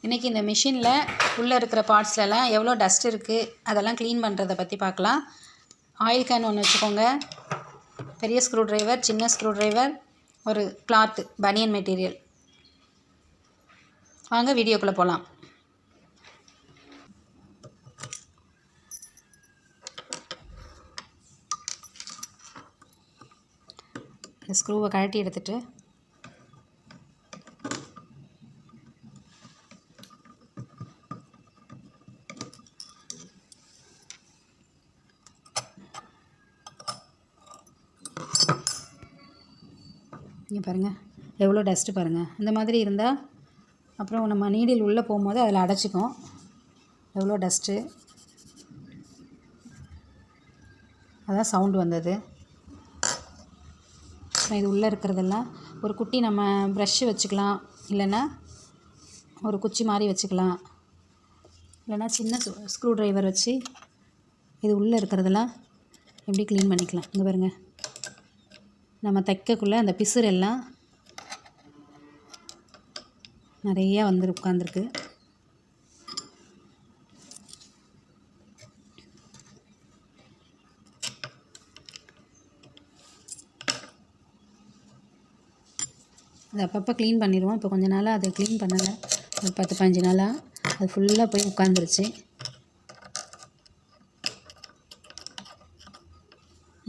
இன்றைக்கி இந்த மிஷினில் உள்ளே இருக்கிற பார்ட்ஸ்லலாம் எவ்வளோ டஸ்ட் இருக்குது அதெல்லாம் க்ளீன் பண்ணுறதை பற்றி பார்க்கலாம். ஆயில் கேன் ஒன்று வச்சுக்கோங்க. பெரிய ஸ்க்ரூ டிரைவர் சின்ன ஸ்க்ரூ டிரைவர் ஒரு கிளாத்து பனியன் மெட்டீரியல் வாங்க வீடியோக்குள்ளே போகலாம் ஸ்க்ரூவை கழட்டி எடுத்துகிட்டு இங்கே பாருங்கள் எவ்வளோ டஸ்ட்டு பாருங்கள் இந்த மாதிரி இருந்தால் அப்புறம் நம்ம நீடில் உள்ளே போகும்போது அதில் அடைச்சிக்கும். எவ்வளோ டஸ்ட்டு அதான் சவுண்டு வந்தது. அப்புறம் இது உள்ளே இருக்கிறதெல்லாம் ஒரு குட்டி நம்ம ப்ரஷ்ஷு வச்சுக்கலாம். இல்லைன்னா ஒரு குச்சி மாதிரி வச்சுக்கலாம். இல்லைன்னா சின்ன ஸ்க்ரூ ட்ரைவர் வச்சு இது உள்ளே இருக்கிறதெல்லாம் எப்படி க்ளீன் பண்ணிக்கலாம். இங்கே பாருங்கள் நம்ம தைக்கக்குள்ளே அந்த பிசுறு எல்லாம் நிறையா வந்து உட்காந்துருக்கு அது அப்பப்போ க்ளீன் பண்ணிடுவோம். இப்போ கொஞ்ச நாளாக அதை க்ளீன் பண்ணலை. ஒரு பத்து பதினஞ்சு நாளாக அது ஃபுல்லாக போய் உட்காந்துருச்சு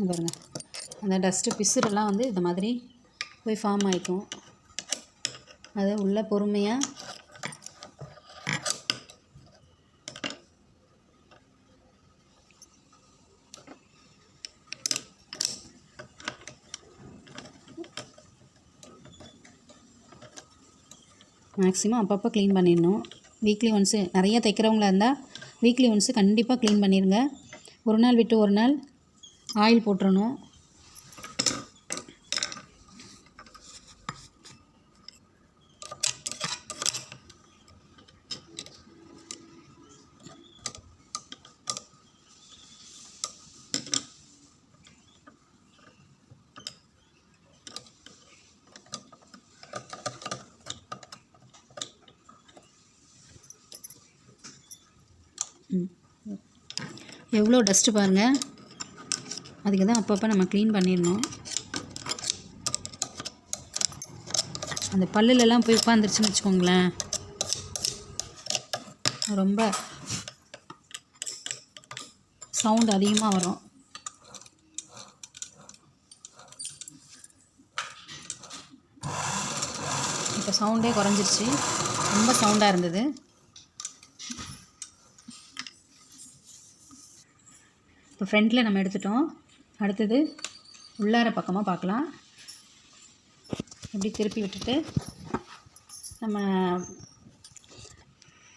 பாருங்கள் அந்த டஸ்ட்டு பிசுறெல்லாம் வந்து இந்த மாதிரி போய் ஃபார்ம் ஆகிக்கும் அதை உள்ளே பொறுமையாக மேக்ஸிமம் அப்பப்போ க்ளீன் பண்ணிடணும். வீக்லி ஒன்ஸு நிறைய தைக்கிறவங்களா இருந்தால் வீக்லி ஒன்ஸு கண்டிப்பாக க்ளீன் பண்ணிடுங்க ஒரு நாள் விட்டு ஒரு நாள் ஆயில் போட்டுறணும். எவ்வளோ டஸ்ட்டு பாருங்கள் அதுக்கு தான் அப்பப்போ நம்ம க்ளீன் பண்ணிடணும். அந்த பல்லுலலாம் போய் உட்காந்துருச்சுன்னு வச்சுக்கோங்களேன். ரொம்ப சவுண்ட் அதிகமாக வரும். இப்போ சவுண்டே குறைஞ்சிருச்சு. ரொம்ப சவுண்டாக இருந்தது. இப்போ ஃப்ரண்ட்டில் நம்ம எடுத்துட்டோம். அடுத்தது உள்ளார பக்கமாக பார்க்கலாம். இப்படி திருப்பி விட்டுட்டு நம்ம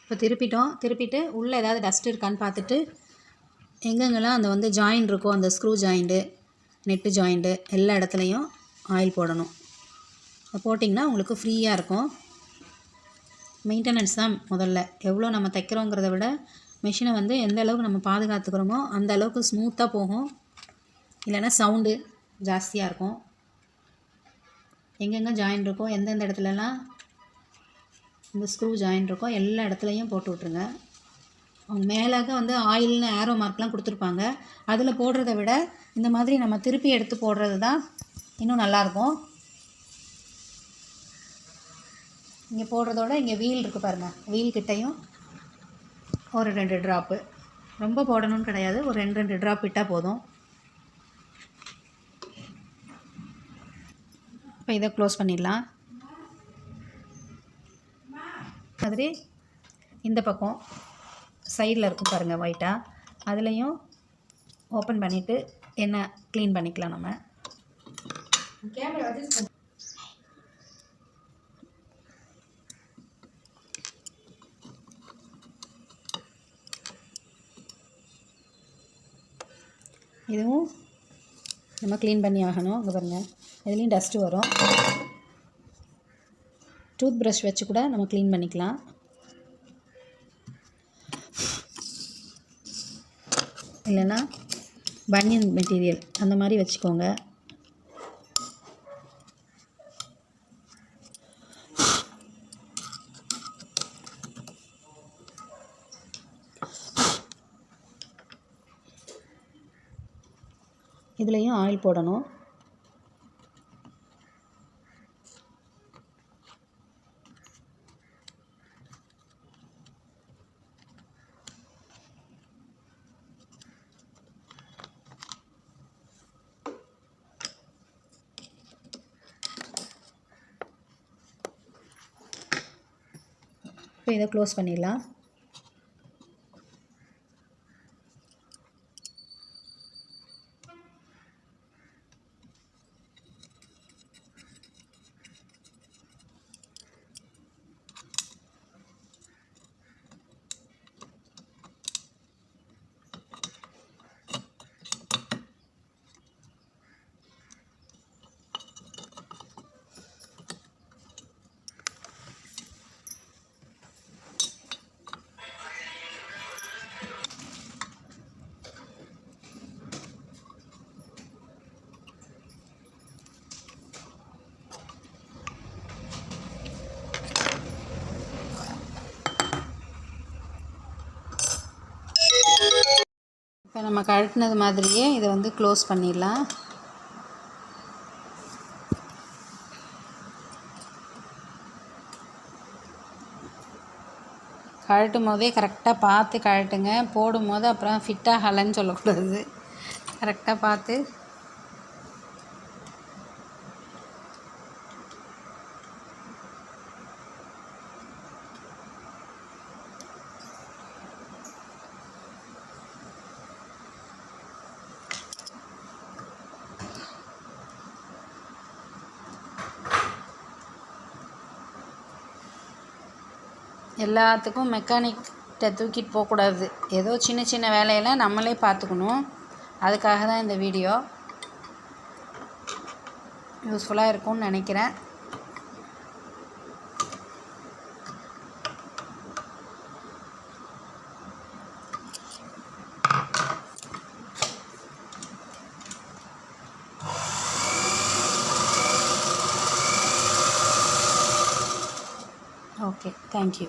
இப்போ திருப்பிட்டோம். திருப்பிட்டு உள்ளே ஏதாவது டஸ்ட் இருக்கான்னு பார்த்துட்டு எங்கெங்கெல்லாம் அந்த வந்து ஜாயின் இருக்கோ அந்த ஸ்க்ரூ ஜாயிண்ட்டு நெட்டு ஜாயிண்ட்டு எல்லா இடத்துலையும் ஆயில் போடணும். போட்டிங்கன்னா உங்களுக்கு ஃப்ரீயாக இருக்கும். மெயின்டெனன்ஸ் தான் முதல்ல. எவ்வளோ நம்ம தைக்கிறோங்கிறத விட மிஷினை வந்து எந்த அளவுக்கு நம்ம பாதுகாத்துக்கிறோமோ அந்த அளவுக்கு ஸ்மூத்தாக போகும். இல்லைன்னா சவுண்டு ஜாஸ்தியாக இருக்கும். எங்கெங்கே ஜாயின் இருக்கோ எந்தெந்த இடத்துலலாம் இந்த ஸ்க்ரூ ஜாயின் இருக்கோ எல்லா இடத்துலையும் போட்டு விட்ருங்க அவங்க மேலாக வந்து ஆயில்னு ஏரோ மார்க்லாம் கொடுத்துருப்பாங்க. அதில் போடுறத விட இந்த மாதிரி நம்ம திருப்பி எடுத்து போடுறது தான் இன்னும் நல்லாயிருக்கும் இங்கே போடுறதோட இங்கே வீல் இருக்குது பாருங்கள் வீல் கிட்டையும் ஒரு ரெண்டு ட்ராப்பு ரொம்ப போடணும்னு கிடையாது. ஒரு ரெண்டு ரெண்டு ட்ராப் விட்டால் போதும். இப்போ இதை க்ளோஸ் பண்ணிடலாம். மாதிரி இந்த பக்கம் சைடில் இருக்கும் பாருங்கள் ஒயிட்டாக அதுலேயும் ஓப்பன் பண்ணிவிட்டு என்ன க்ளீன் பண்ணிக்கலாம் நம்ம. இதுவும் நம்ம க்ளீன் பண்ணி ஆகணும். இங்கே பாருங்கள் இதுலேயும் டஸ்ட்டு வரும். டூத் ப்ரஷ் வச்சு கூட நம்ம க்ளீன் பண்ணிக்கலாம். இல்லைன்னா பனியன் மெட்டீரியல் அந்த மாதிரி வச்சுக்கோங்க. இதுலேயும் ஆயில் போடணும். இப்போ இதை க்ளோஸ் பண்ணிடலாம் இப்போ நம்ம கழட்டினது மாதிரியே இதை வந்து க்ளோஸ் பண்ணிடலாம். கழட்டும் போதே கரெக்டாக பார்த்து கழட்டுங்க. போடும் போது அப்புறம் ஃபிட்டாகலைன்னு சொல்லக்கூடாது. கரெக்டாக பார்த்து எல்லாத்துக்கும் மெக்கானிக்கிட்ட தூக்கிட்டு போகக்கூடாது. ஏதோ சின்ன சின்ன வேலையெல்லாம் நம்மளே பார்த்துக்கணும். அதுக்காக தான் இந்த வீடியோ யூஸ்ஃபுல்லாக இருக்கும்னு நினைக்கிறேன். Okay thank you